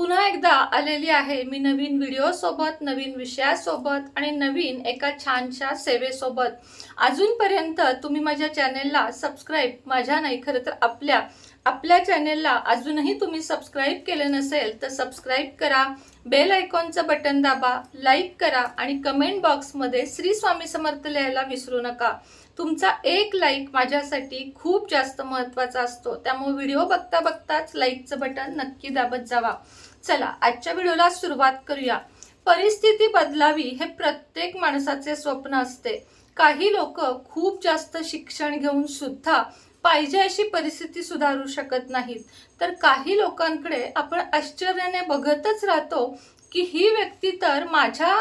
पुन्हा एकदा आलेली आहे मी नवीन व्हिडिओ सोबत नवीन विषयासोबत आणि नवीन एका छानशा सेवेसोबत. अजूनपर्यंत तुम्ही माझ्या चॅनेलला सबस्क्राईब माझ्या नाही खरं तर आपल्या आपल्या चॅनेलला अजूनही तुम्ही सबस्क्राईब केले नसेल तर सबस्क्राईब करा. बेल आयकॉनचं बटन दाबा लाईक करा आणि कमेंट बॉक्समध्ये श्री स्वामी समर्थ लिहायला विसरू नका. तुमचा एक लाईक माझ्यासाठी खूप जास्त महत्त्वाचा असतो. त्यामुळे व्हिडिओ बघता बघताच लाईकचं बटन नक्की दाबत जावा. चला आजच्या व्हिडिओला सुरुवात करूया. परिस्थिती बदलावी हे प्रत्येक माणसाचे स्वप्न असते. काही लोक खूप जास्त शिक्षण घेऊन सुद्धा पाहिजे अशी परिस्थिती सुधारू शकत नाहीत. तर काही लोकांकडे आपण आश्चर्याने बघतच राहतो की ही व्यक्ती तर माझ्या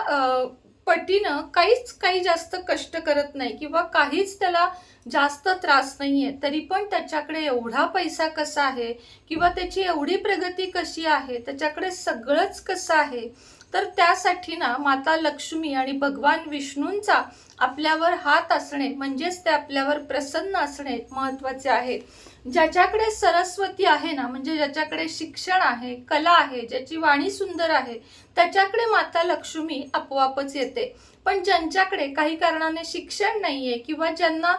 पटीनं काहीच काही जास्त कष्ट करत नाही किंवा काहीच त्याला जास्त त्रास नाही आहे तरी पण त्याच्याकडे एवढा पैसा कसा आहे किंवा त्याची एवढी प्रगती कशी आहे त्याच्याकडे सगळंच कसं आहे तर त्यासाठी ना माता लक्ष्मी आणि भगवान विष्णूंचा आपल्यावर हात असणे म्हणजेच ते आपल्यावर प्रसन्न असणे महत्त्वाचे आहे. ज्याच्याकडे सरस्वती आहे ना म्हणजे ज्याच्याकडे शिक्षण आहे कला आहे ज्याची वाणी सुंदर आहे त्याच्याकडे माता लक्ष्मी आपोआपच येते. पण ज्यांच्याकडे काही कारणाने शिक्षण नाहीये किंवा ज्यांना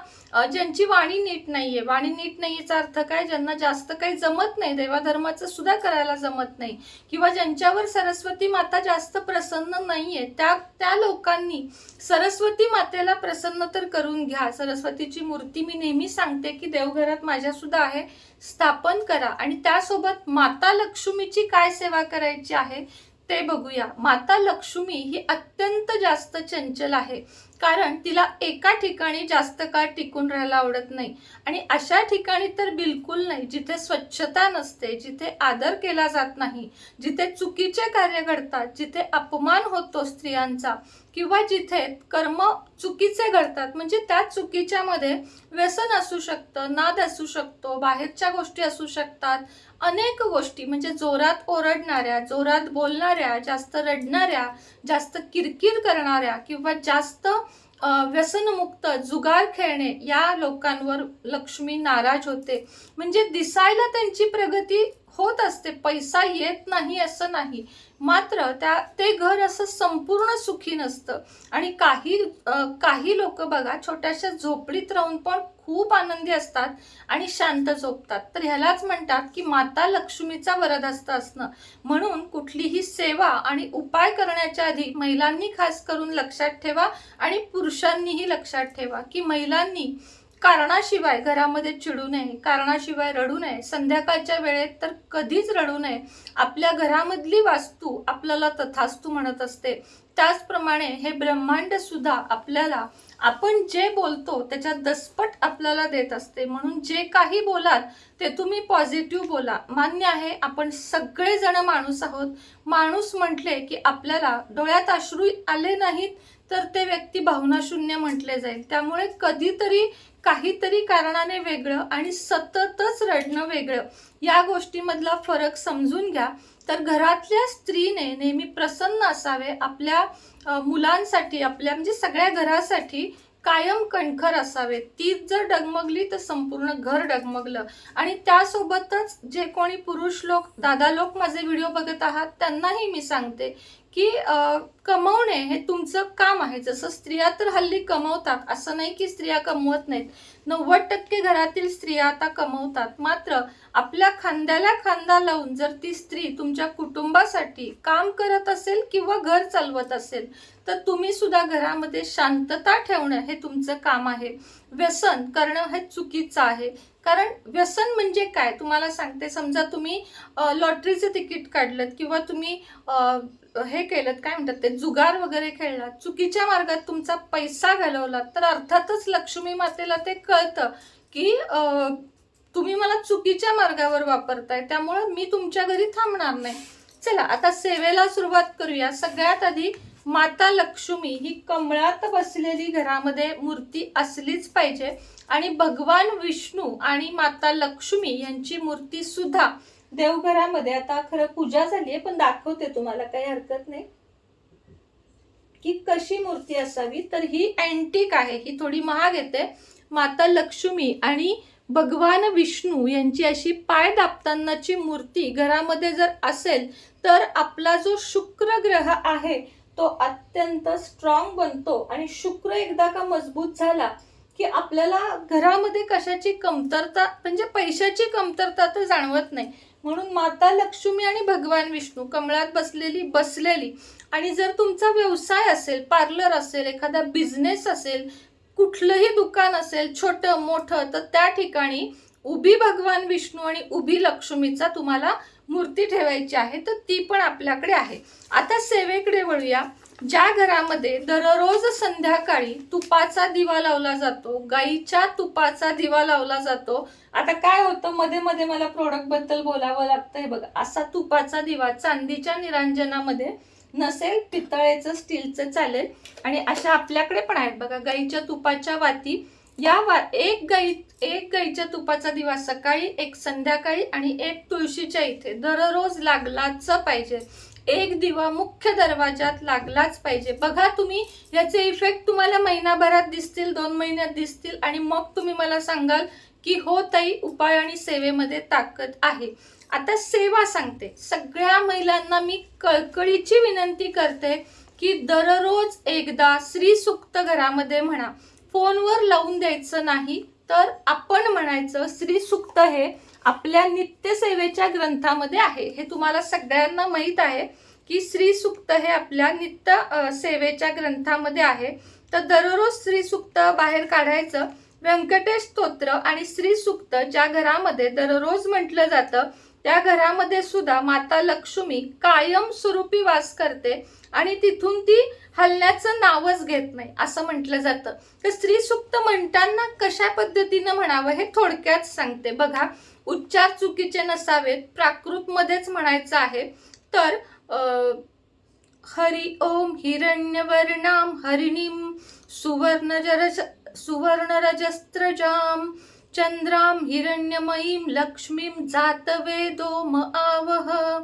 ज्यांची वाणी नीट नाहीये वाणी नीट नाहीयेचा अर्थ काय? ज्यांना जास्त काही जमत नाही देवाधर्माचं सुद्धा करायला जमत नाही किंवा ज्यांच्यावर सरस्वती माता जास्त प्रसन्न नाहीये त्या त्या लोकांनी सरस्वती मातेला प्रसन्न तर करून घ्या. सरस्वतीची मूर्ती मी नेहमी सांगते की देवघरात माझ्या सुद्धा आहे स्थापन करा. आणि त्यासोबत माता लक्ष्मीची काय सेवा करायची आहे? ते बघूया. माता लक्ष्मी ही अत्यंत जास्त चंचल आहे. कारण तिला एका ठिकाणी जास्त काळ टिकून राहायला आवडत नाही. आणि अशा ठिकाणी तर बिलकुल नाही जिथे स्वच्छता नसते जिथे आदर केला जात नाही जिथे चुकीचे कार्य घडतात जिथे अपमान होतो स्त्रियांचा किंवा जिथे कर्म चुकीचे घडतात. म्हणजे त्या चुकीच्या मध्ये व्यसन असू शकतं नाद असू शकतो बाहेरच्या गोष्टी असू शकतात अनेक गोष्टी म्हणजे जोरात ओरडणाऱ्या जोरात बोलणाऱ्या जास्त रडणाऱ्या जास्त किरकिर करणाऱ्या किंवा जास्त व्यसनमुक्त जुगार खेळणे या लोकांवर लक्ष्मी नाराज होते. म्हणजे दिसायला त्यांची प्रगती होत असते पैसा येत नाही असं नाही. मात्र त्या ते घर असं संपूर्ण सुखी नसतं. आणि काही आ, काही लोक बघा छोट्याशा झोपडीत राहून पण खूप आनंदी असतात आणि शांत झोपतात. तर ह्यालाच म्हणतात की माता लक्ष्मीचा वरदास्त असणं. म्हणून कुठलीही सेवा आणि उपाय करण्याच्या आधी महिलांनी खास करून लक्षात ठेवा आणि पुरुषांनीही लक्षात ठेवा की महिलांनी कारणाशिवाय घरामध्ये चिडू नये कारणाशिवाय रडू नये. संध्याकाळच्या वेळेत तर कधीच रडू नये. आपल्या घरामधली वास्तू आपल्याला तथास्तू म्हणत असते. त्याचप्रमाणे हे ब्रह्मांड सुद्धा आपल्याला आपण जे बोलतो त्याच्यात दसपट आपल्याला देत असते. म्हणून जे काही बोलाल ते तुम्ही पॉझिटिव्ह बोला. मान्य आहे आपण सगळेजण माणूस आहोत. माणूस म्हटले की आपल्याला डोळ्यात अश्रू आले नाहीत तर ते व्यक्ती भावनाशून्य म्हटले जाईल. त्यामुळे कधीतरी काहीतरी कारणाने वेगळं आणि सततच रडणं वेगळं या गोष्टीमधला फरक समजून घ्या. तर घरातल्या स्त्रीने नेहमी प्रसन्न असावे आपल्या मुलांसाठी आपल्या म्हणजे सगळ्या घरासाठी कायम कणखर असावे. तीच जर डगमगली तर संपूर्ण घर डगमगलं. आणि त्यासोबतच जे कोणी पुरुष लोक दादा लोक माझे व्हिडिओ बघत आहात त्यांनाही मी सांगते की कमवणे हे तुमचं काम आहे. जसं स्त्रिया तर हल्ली कमवतात असं नाही की स्त्रिया कमवत नाहीत. नव्वद टक्के घरातील स्त्रिया आता कमवतात. मात्र आपल्या खांद्याला खांदा लावून जर ती स्त्री तुमच्या कुटुंबासाठी काम करत असेल किंवा घर चालवत असेल तर तुम्ही सुद्धा घरामध्ये शांतता ठेवणं हे तुमचं काम आहे. व्यसन करणं हे चुकीचं आहे. कारण व्यसन म्हणजे काय? तुम्हाला सांगते समजा तुम्ही लॉटरीचं तिकीट काढलं किंवा तुम्ही हे केलं काय म्हणतात ते जुगार वगैरे खेळलात चुकीच्या मार्गात तुमचा पैसा घालवलात तर अर्थातच लक्ष्मी मातेला ते कळतं की तुम्ही मला चुकीच्या मार्गावर वापरताय त्यामुळं मी तुमच्या घरी थांबणार नाही. चला आता सेवेला सुरुवात करूया. सगळ्यात आधी माता लक्ष्मी ही कमळात बसलेली घरामध्ये मूर्ती असलीच पाहिजे. आणि भगवान विष्णू आणि माता लक्ष्मी यांची मूर्ती सुद्धा देवघरामध्ये. आता खरं पूजा झाली आहे पण दाखवते तुम्हाला काही हरकत नाही. की कशी मूर्ती असावी? तर ही अँटिक आहे ही थोडी महाग येते. माता लक्ष्मी आणि भगवान विष्णू यांची अशी पाय दाबतानाची मूर्ती घरामध्ये जर असेल तर आपला जो शुक्र ग्रह आहे तो अत्यंत स्ट्रॉंग बनतो आणि शुक्र एकदा का मजबूत झाला की आपल्याला घरामध्ये कशाची कमतरता म्हणजे पैशाची कमतरता तर जाणवत नाही. म्हणून माता लक्ष्मी आणि भगवान विष्णू कमळात बसलेली बसलेली. आणि जर तुमचा व्यवसाय असेल पार्लर असेल एखादा बिझनेस असेल कुठलंही दुकान असेल छोटं मोठं तर त्या ठिकाणी उभी भगवान विष्णू आणि उभी लक्ष्मीचा तुम्हाला मूर्ती ठेवायची आहे तर ती पण आपल्याकडे आहे. आता सेवेकडे वळूया. ज्या घरामध्ये दररोज संध्याकाळी तुपाचा दिवा लावला जातो गाईच्या तुपाचा दिवा लावला जातो आता काय होतं? मध्ये मध्ये मला प्रोडक्टबद्दल बोलावं लागतं. हे बघा असा तुपाचा दिवा चांदीच्या निरांजनामध्ये नसेल पितळेचं स्टीलचं चालेल. आणि अशा आपल्याकडे पण आहेत. बघा गाईच्या तुपाच्या वाती या वा एक गाई एक गाईच्या तुपाचा दिवा सकाळी एक संध्याकाळी आणि एक तुळशीच्या इथे. दररोज लागलाच पाहिजे. एक दिवा मुख्य दरवाजात लागलाच पाहिजे. बघा तुम्ही याचे इफेक्ट तुम्हाला महिनाभरात दिसतील दोन महिन्यात दिसतील आणि मग तुम्ही मला सांगाल की हो ताई उपाय आणि सेवेमध्ये ताकद आहे. आता सेवा सांगते. सगळ्या महिलांना मी कळकळीची विनंती करते की दररोज एकदा श्री सुक्त घरामध्ये म्हणा. फोनवर लावून द्यायचं नाही तर आपण म्हणायचं श्री सुक्त हे आपल्या नित्यसेवेच्या ग्रंथामध्ये आहे. हे तुम्हाला सगळ्यांना माहीत आहे की श्री सुक्त हे आपल्या नित्य सेवेच्या ग्रंथामध्ये आहे. तर दररोज श्री सुक्त बाहेर काढायचं. व्यंकटेश स्तोत्र आणि श्री सुक्त ज्या घरामध्ये दररोज म्हटलं जातं त्या घरामध्ये सुद्धा माता लक्ष्मी कायम स्वरूपी वास करते आणि तिथून ती हलण्याचं नावच घेत नाही असं म्हटलं जातं. तर स्त्री सुक्त म्हणताना कशा पद्धतीनं म्हणावं हे थोडक्यात सांगते. बघा उच्चार चुकीचे नसावेत प्राकृतमध्येच म्हणायचं आहे. तर हरि ओम हिरण्यवर्णाम हरिणीम सुवर्ण सुवर्णरजस्त्रजाम चंद्राम हिरण्यमयीं लक्ष्मीं जातवेदो म आवह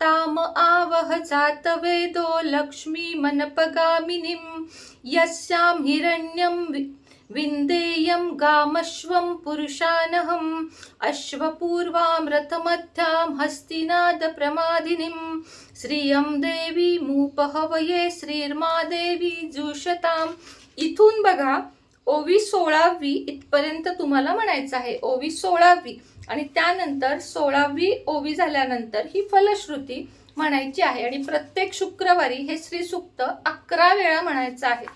ताम आवह जातवेदो लक्ष्मी मनपगामिनीं यस्यां हिरण्यं वि- विन्देयं गामश्वं पुरुषानहम् अश्वपूर्वां रथमध्यां हस्तिनादप्रमादिनीं श्रियं देवी मूपहवये श्रीर्मा देवी जुषताम्। इथून बघा ओवी सोळावी इथपर्यंत तुम्हाला म्हणायचं आहे. ओवी सोळावी आणि त्यानंतर सोळावी ओवी झाल्यानंतर ही फलश्रुती म्हणायची आहे. आणि प्रत्येक शुक्रवारी हे श्री सुक्त अकरा वेळा म्हणायचं आहे.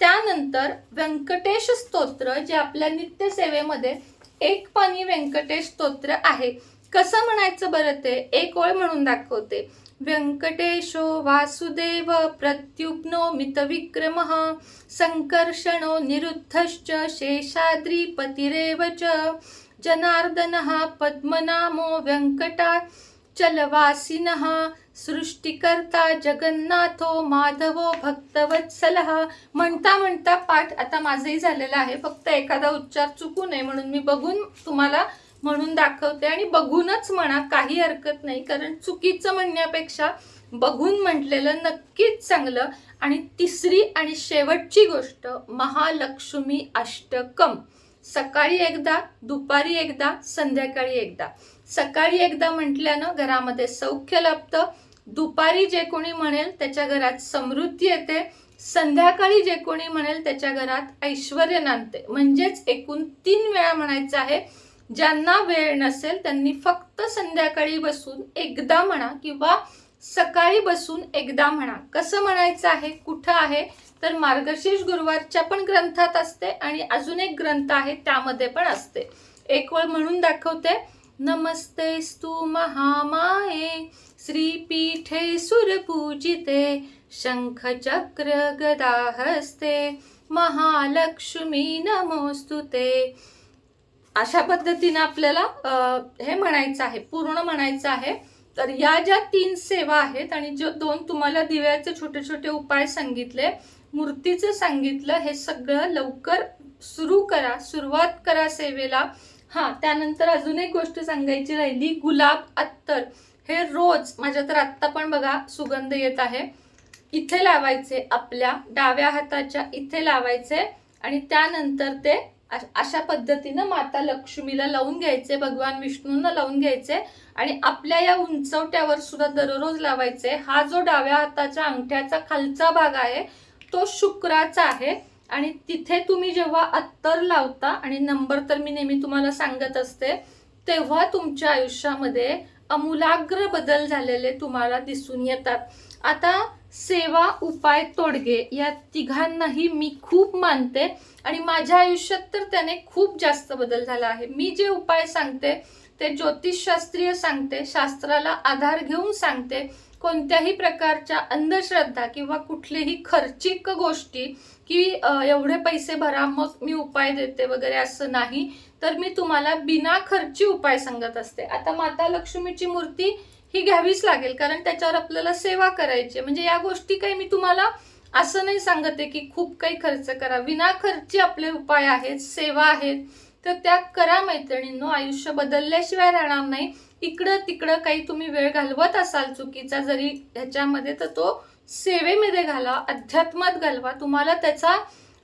त्यानंतर व्यंकटेश स्तोत्र जे आपल्या नित्यसेवेमध्ये एक पाणी व्यंकटेश स्तोत्र आहे. कसं म्हणायचं बरं ते? एक ओळ म्हणून दाखवते. व्यंकटेशो वासुदेव प्रत्युग्नो मितविक्रमः संकर्षणो निरुद्धश्च शेषाद्रिपतिरेव च। जनार्दनः पद्मनामो व्यङ्कटा चलवासिनः सृष्टिकर्ता जगन्नाथो माधवो भक्तवत्सलः। म्हणता म्हणता पाठ आता माझंही झालेलं आहे फक्त एखादा उच्चार चुकू नये म्हणून मी बघून तुम्हाला म्हणून दाखवते. आणि बघूनच म्हणा काही हरकत नाही. कारण चुकीचं म्हणण्यापेक्षा बघून म्हटलेलं नक्कीच चांगलं. आणि तिसरी आणि शेवटची गोष्ट महालक्ष्मी अष्टकम. सकाळी एकदा दुपारी एकदा संध्याकाळी एकदा. सकाळी एकदा म्हटल्यानं घरामध्ये सौख्य लाभतं. दुपारी जे कोणी म्हणेल त्याच्या घरात समृद्धी येते. संध्याकाळी जे कोणी म्हणेल त्याच्या घरात ऐश्वर नांदते. म्हणजेच एकूण तीन वेळा म्हणायचं आहे ज्यांना वेळ नसेल त्यांनी फक्त संध्याकाळी बसून एकदा म्हणा किंवा सकाळी बसून एकदा म्हणा. कसं म्हणायचं आहे? कुठं आहे? तर मार्गशीर्ष गुरुवारच्या पण ग्रंथात असते आणि अजून एक ग्रंथ आहे त्यामध्ये पण असते. एक वेळ म्हणून दाखवते. नमस्ते स्तू महामाये श्रीपीठे सुरपूजिते शंखचक्र गदा हस्ते महालक्ष्मी नमोस्तुते. अशा पद्धतीने आपल्याला हे म्हणायचं आहे पूर्ण म्हणायचं आहे. तर या ज्या तीन सेवा आहेत आणि जो दोन तुम्हाला दिव्याचे छोटे छोटे उपाय सांगितले मूर्तीचं सांगितलं हे सगळं लवकर सुरू करा सुरुवात करा सेवेला. हां त्यानंतर अजून एक गोष्ट सांगायची राहिली गुलाब अत्तर. हे रोज माझ्या तर आत्ता पण बघा सुगंध येत आहे. इथे लावायचे आपल्या डाव्या हाताच्या इथे लावायचे आणि त्यानंतर ते अशा पद्धतीनं माता लक्ष्मीला लावून घ्यायचे भगवान विष्णूंना लावून घ्यायचे आणि आपल्या या उंचवट्यावर सुद्धा दररोज लावायचे. हा जो डाव्या हाताच्या अंगठ्याचा खालचा भाग आहे तो शुक्राचा आहे आणि तिथे तुम्ही जेव्हा अत्तर लावता आणि नंबर तर मी नेहमी तुम्हाला सांगत असते तेव्हा तुमच्या आयुष्यामध्ये अमूलाग्र बदल झालेले तुम्हाला दिसून येतात. आता सेवा उपाय तोडगे या तिघांनाही मी खूप मानते आणि माझ्या आयुष्यात तर त्याने खूप जास्त बदल झाला आहे. मी जे उपाय सांगते ते ज्योतिषशास्त्रीय सांगते शास्त्राला आधार घेऊन सांगते. कोणत्याही प्रकारच्या अंधश्रद्धा किंवा कुठलीही खर्चिक गोष्टी की एवढे पैसे भरा मग मी उपाय देते वगैरे असं नाही. तर मी तुम्हाला बिना खर्ची उपाय सांगत असते. आता माता लक्ष्मीची मूर्ती ही घ्यावीच लागेल कारण त्याच्यावर आपल्याला सेवा करायची आहे. म्हणजे या गोष्टी काही मी तुम्हाला असं नाही सांगते की खूप काही खर्च करा. विना खर्ची आपले उपाय आहेत सेवा आहेत तर त्या करा मैत्रिणींनो. आयुष्य बदलल्याशिवाय राहणार नाही. इकडं तिकडं काही तुम्ही वेळ घालवत असाल चुकीचा जरी ह्याच्यामध्ये तर तो सेवेमध्ये घाला अध्यात्मात घालवा. तुम्हाला त्याचा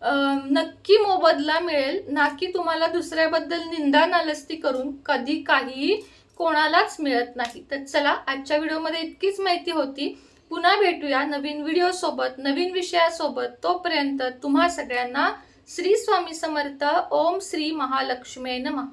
नक्की मोबदला मिळेल. ना की तुम्हाला दुसऱ्याबद्दल निंदा नालस्ती करून कधी काहीही कोणालाच मिळत नाही. तर चला आजच्या व्हिडिओमध्ये इतकीच माहिती होती. पुन्हा भेटूया नवीन व्हिडिओसोबत नवीन विषयासोबत. तोपर्यंत तुम्हा सगळ्यांना श्री स्वामी समर्थ. ओम श्री महालक्ष्मी नमः.